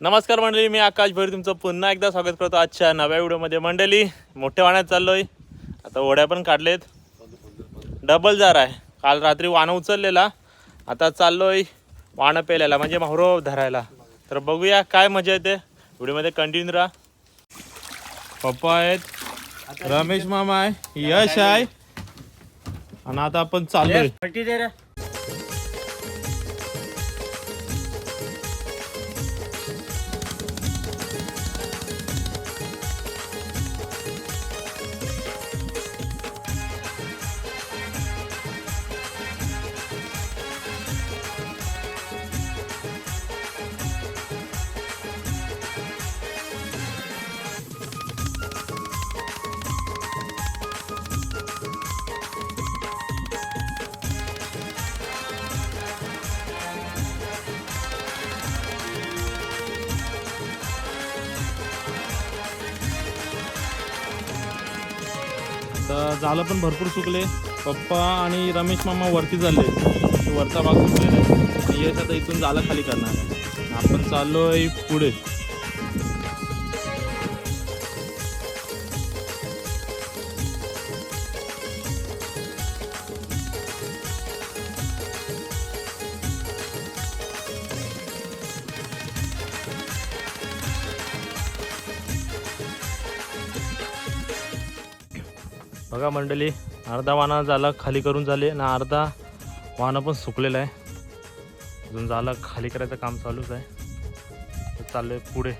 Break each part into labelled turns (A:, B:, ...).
A: नमस्कार मंडळी मी आकाश भैर तुमचं पुन्हा एकदा स्वागत करतो आजच्या नव्या व्हिडिओमध्ये. मंडळी मोठ्या वाण्यात चाललोय. आता ओढ्या पण काढलेत. डबल जार आहे. काल रात्री वाणं उचललेला. आता चाललोय वाणं पेल्याला म्हणजे माहुरो धरायला. तर बघूया काय मजा येते. व्हिडिओमध्ये कंटिन्यू राहा. पप्पा आहेत. रमेश मामा आहे. यश आहे. आणि आता आपण चाललोय. तर झालं पण भरपूर चुकले. पप्पा आणि रमेश मामा वरती झाले वरचा भाग चुकलेला आहे. आणि यश आता इथून झालं खाली करणार. आपण चाललो आहे पुढे. बघा मंडळी अर्धा वाना झाला खाली करून झाले आणि अर्धा वाना पण सुकलेला आहे. अजून झाला खाली करायचं काम चालूच आहे. चाललं आहे पुढे.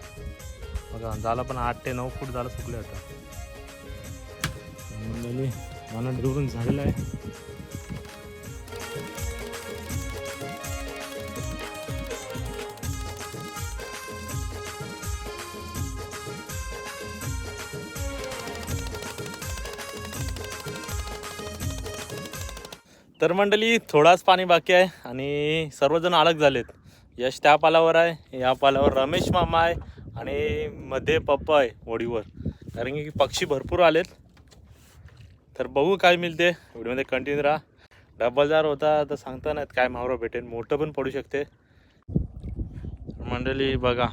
A: बघा झाला पण आठ ते नऊ फूट झालं सुकले आता. मंडळी वाना ढिरून झालेला आहे. तर मंडळी थोडाच पाणी बाकी आहे आणि सर्वजण अलग झालेत. यश त्या पालावर आहे या पालावर रमेश मामा आहे आणि मध्ये पप्पा आहे होडीवर कारण की पक्षी भरपूर आलेत. तर बघू काय मिळते. व्हिडिओमध्ये कंटिन्यू राहा. डबलदार होता तर सांगता नाहीत काय मावरं भेटेल मोठं पण पडू शकते. मंडळी बघा.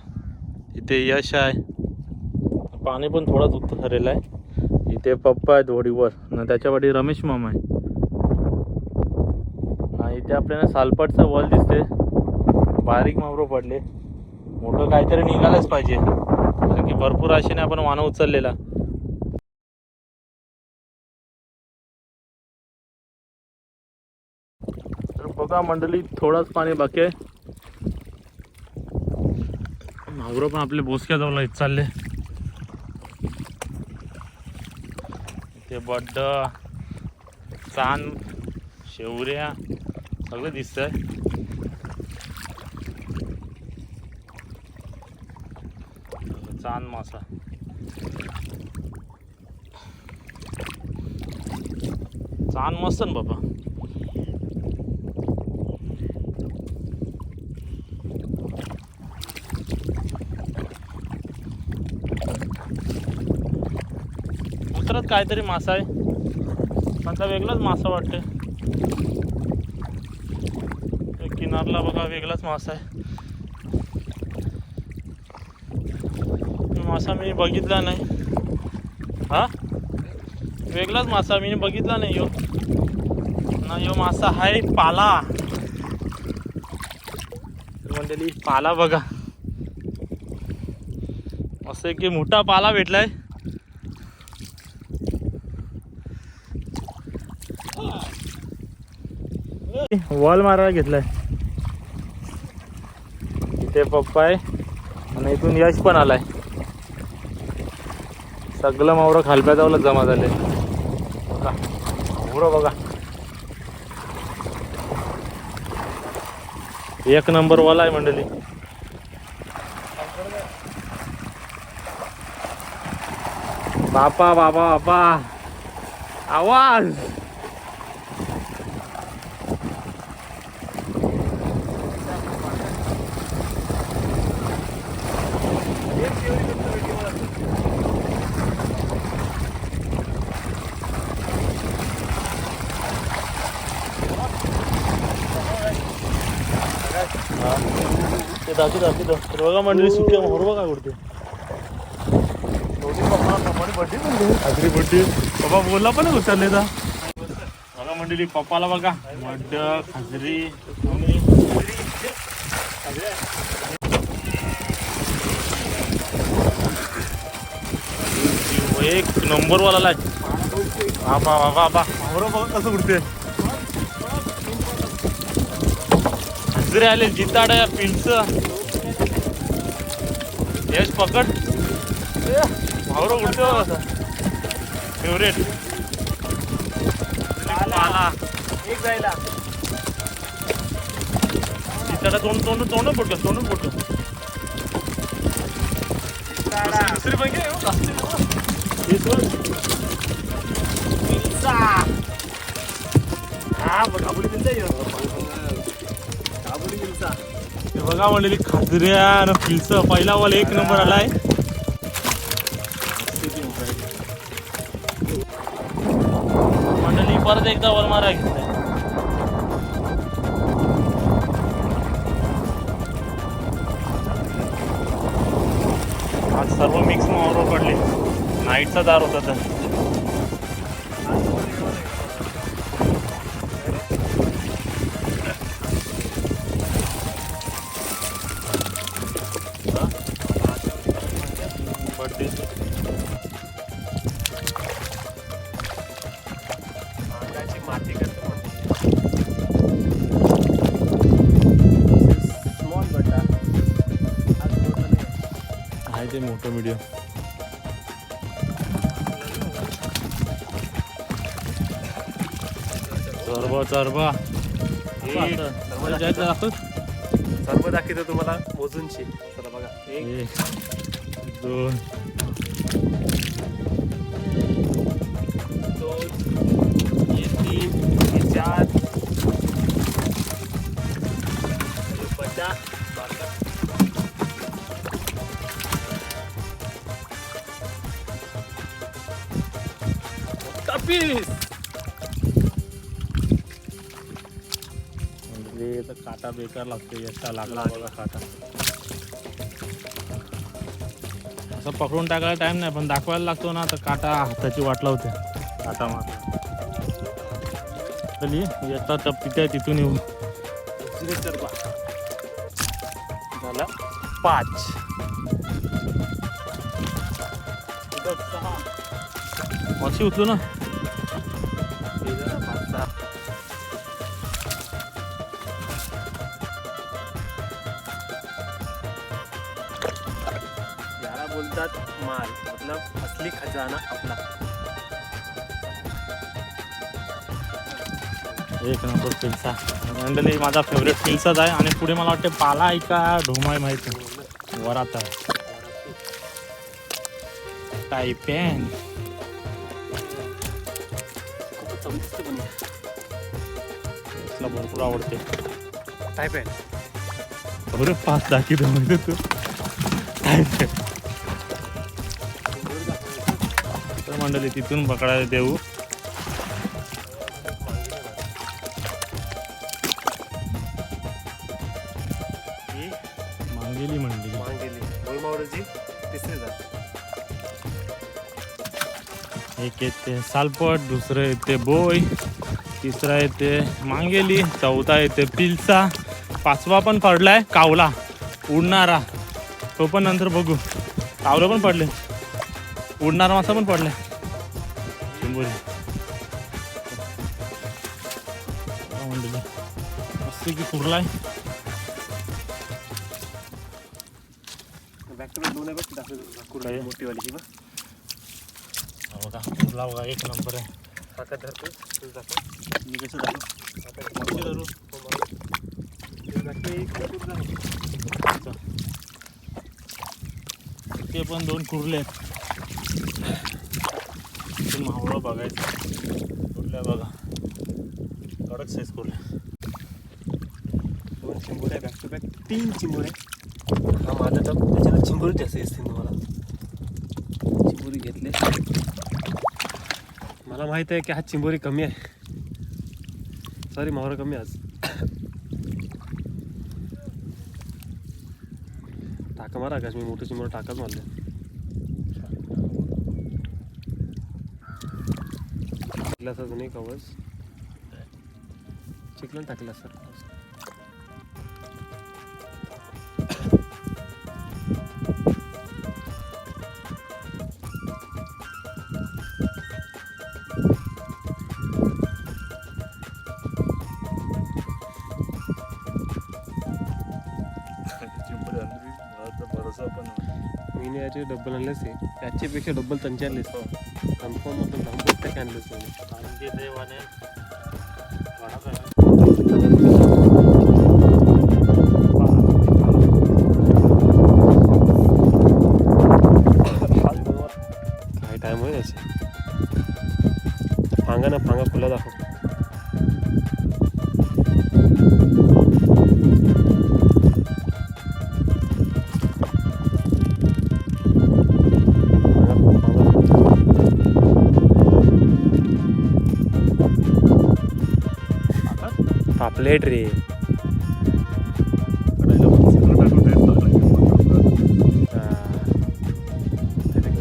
A: इथे यश आहे. पाणी पण थोडाच उतरलेलं आहे. इथे पप्पा आहेत होडीवर आणि त्याच्यावाडी रमेश मामा आहे. इथे आपल्याला सालपाटचा वॉल दिसते बारीक मावरो पडले. मोठं काहीतरी निघालंच पाहिजे. कारण की भरपूर आशेने आपण वाना उचललेला. तर बघा मंडळी थोडाच पाणी बाकी आहे. मावरं पण आपले बोसक्या जवळ येत चालले. ते बड्ड चांद शेवऱ्या सगळं दिसतंय. चांद मासा. चांद मस्त ना बाबा. उतरत काहीतरी मासा आहे. पण त्या वेगळाच मासा वाटते किनारला बघा वेगळाच मासा आहे. मासा मी बघितला नाही. हा? वेगळाच मासा मी बघितला नाही यो. ना यो मासा आहे पाला. म्हणलेली पाला बघा. असं की मोठा पाला भेटलाय. वॉल मारायला घेतलाय. ते पप्पा आहे. आणि इथून यश पण आलाय. सगळं मावरं खालप्या जाऊला जमा झाले. बघा. मावरं बघा. एक नंबर वाला आहे मंडळी. बापा बापा बापा. आवाज. ते दाखव तर बघा मंडळी सुक्या मोहर बघा कुठते बड्डी बाबा बोलला पण उचलले का बघा मंडळी पप्पाला बघा. मड खाजरी. एक नंबर वाला बाबा बाबा बाबा बरोबर बघा कसं उडते. खाजरी आले जिताड पिंच. यश पकड. भावरो उडते. फेवरेट
B: एक जायला.
A: जिताडा तोंड तोंड तोंड पडलं तोंड पडलं दुसरी पण हो, नको. हे.
B: हा काबुली मिळता काबुली मिळता
A: हे बघा म्हणलेली खाजऱ्या आणि पिल्स पहिला वाला एक नंबर आलाय. मंडळी परत एकदा वर मारा घेतलाय आज सर्व मिक्स मावरो पडले. नाईटचा दार होता तर.
B: मोठं
A: व्हिडिओ चरबा चरबा.
B: सर्व दाखवतो. तुम्हाला मोजूनची. चला बघा. एक
A: दोन काटा बेकार लागतो एक्स्ट्रा लागला बघा काटा असं पकडून टाकायला टाइम नाही पण दाखवायला लागतो ना तर काटा हाताची वाट लावते काटा मार चली येतात तर तिथे तिथून येऊ
B: झाला? पाच.
A: मच्छी उचलू ना.
B: माल मतलब असली खजाना आपला
A: एक नंबर पिल्सा. मंडळी माझा फेवरेट पिल्साच आहे. आणि पुढे मला वाटते पाला आहे का ढोमा आहे माहिती. वरात आहे. टायपॅन. तुला भरपूर आवडते.
B: आहे
A: बरं पाच दाखवतो माहिती तू. टायपॅन मंडळी तिथून पकडायला देऊ. मांगेली मंडळी.
B: मांगेली. तिसरी जात
A: एक येते सालपट दुसरं येते बोय तिसरा येते मांगेली चौथा येते पिलसा. पाचवा पण पडलाय कावला. उडणारा. तो पण नंतर बघू. कावलं पण पडले. उडणारा मासा पण पडलाय. बघा मंडळी. मस्त की काय?
B: मोठीवाली बघ.
A: हा बघा एक नंबर आहे.
B: हातात धरतो तू दाखव
A: मी कसं दाखव? धरू.
B: हे.
A: ते पण दोन कुर्ले आहेत. ते मावळं बघायचं. कुठल्या बघा? कडक साईज कुठल्या
B: दोन चिंबोऱ्या बॅक टू बॅक तीन चिंबोऱ्या हा माझा टप त्याच्यानं चिंबोरी जास्त असते तुम्हाला. चिंबोरी घेतले. मला माहीत आहे की हा चिंबोरी कमी आहे. सॉरी मावरा कमी आहे आज. टाका मारा आकाश मी मोठं चिंबर टाकाच मारले टाकला सर नाही कवच चिकलन टाकला सर. వచ్చి డబ్బులు అనేసి ఖర్చు పెట్టి డబ్బులు తంచేయాలి ఇస్తాం. కన్ఫామ్ మొత్తం డబ్బులు ఇస్తే క్యాన్సిల్ ఇస్తుంది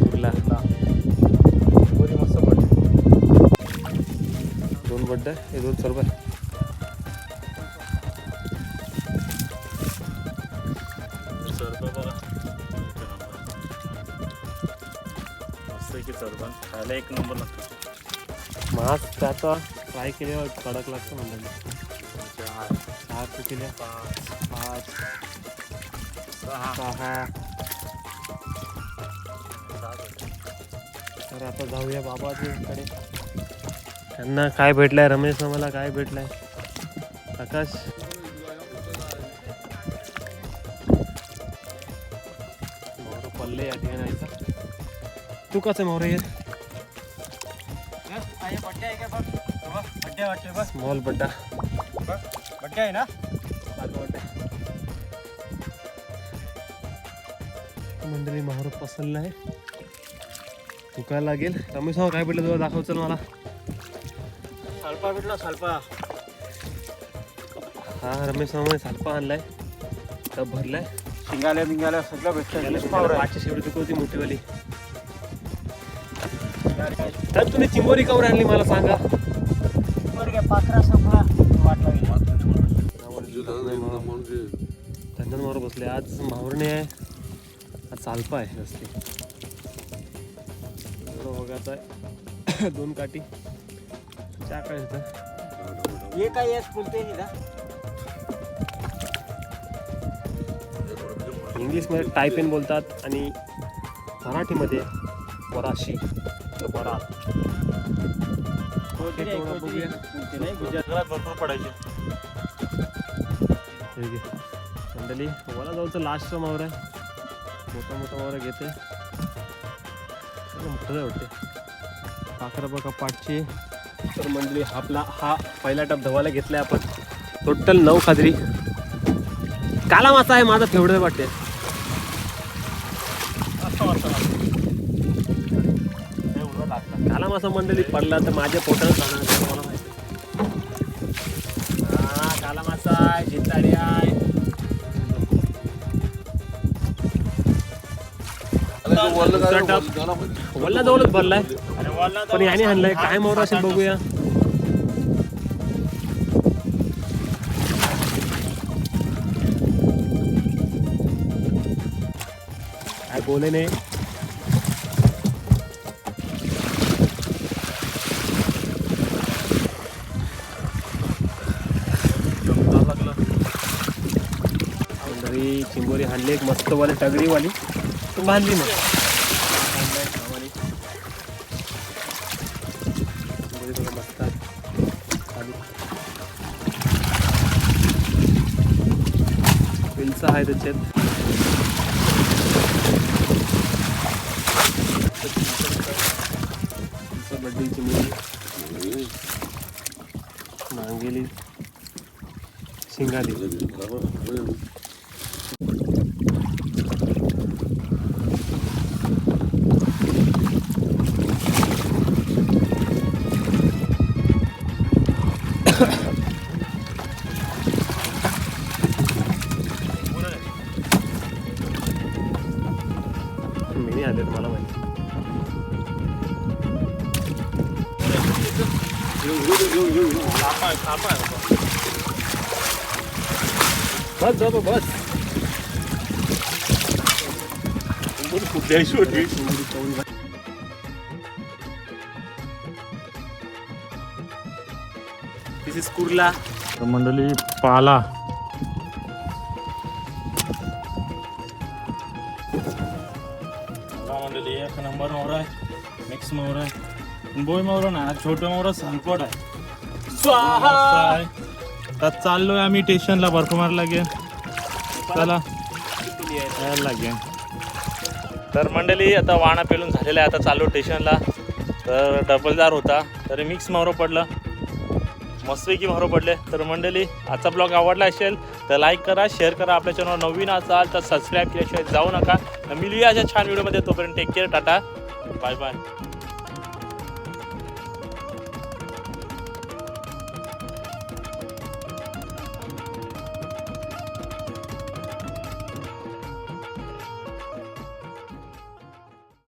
B: कुर्ला. दोन बड्डे हे दोन सर्व आहे
A: खायला एक नंबर लागतो.
B: मास त्याचा फ्राय केल्यावर कडक लागतं म्हणजे सहा केल्या पाच. सहा. तर आता जाऊया बाबाजीकडे त्यांना काय भेटलंय? रमेश मला काय भेटलंय? आकाश? मोर पल्ले या ठिकाणी तू कसं मोर येत स्मॉल बड्डा
C: आहे ना?
B: मंडळी महार पसरला आहे. चुकायला लागेल. रमेश भाऊ काय भेटलं तुला? दाखव चल मला.
C: सालपा भेटला सालपा.
B: हा रमेश भाऊ सालपा आणलाय. टब भरलाय.
C: शिंगाल्या बिंगाल्या सगळं भेटतं
B: पाचशे शेवटी चुक होती मोठीवाली. तर तुम्ही चिंबोरी कावर आणली मला सांगा?
C: पाखरा वाटला
B: मारू बसले. आज माहुरणे आहे सालपा आहे रस्ते. बघायचा आहे दोन काठी. चहा काय होतं.
C: हे काय येस बोलते
B: इंग्लिशमध्ये टायपेन बोलतात आणि मराठीमध्ये वराशी. बरा
A: भरपूर पडायचे.
B: आहे मंडळी मला जाऊचं लास्टचा मावर आहे. मोठा मोठा वारा घेते. मोठं आहे वाटते. पाखरा बघा पाठची. तर मंडळी आपला हा पहिला टप धवायला घेतलाय आपण. टोटल नऊ खाजरी. काला मासा आहे माझा फेवरेट वाटते. काला मासा मंडळी पडला तर माझ्या पोटाला जाणार मला माहिती हा काला मासा आहे जिताडी आहे. टप. वल्ला जवळच भरलाय. पण याने आणलाय. काय मोर असेल बघूया. काय बोले नाही चिंबोरी हाणली एक मस्तवाली टगरीवाली. तू बांधली मग. मस्त आहे. त्याच्यात. पिल्सा नांगेली शिंगाली. बस बाबा बस. दिस इज कुर्ला
A: तर मंडळी पाला. मंडळी एक नंबर मोर आहे मिक्स मोर आहे. बोय मोर ना छोटं मोर संकट आहे. आहे. तर चाललोय आम्ही स्टेशनला बर्फ मारला लागेल चला. यायला लागेल तर मंडळी आता वाणा पेलून झालेला आहे. आता चाललो स्टेशनला. तर डबलदार होता. तरी मिक्स मारो पडलं. मस्तपैकी मारो पडले. तर मंडळी आजचा ब्लॉग आवडला असेल तर लाईक करा शेअर करा. आपल्या चॅनल नवीन असाल तर सबस्क्राईब केल्याशिवाय जाऊ नका. मिळूया अशा छान व्हिडिओमध्ये तोपर्यंत take care Tata. Bye bye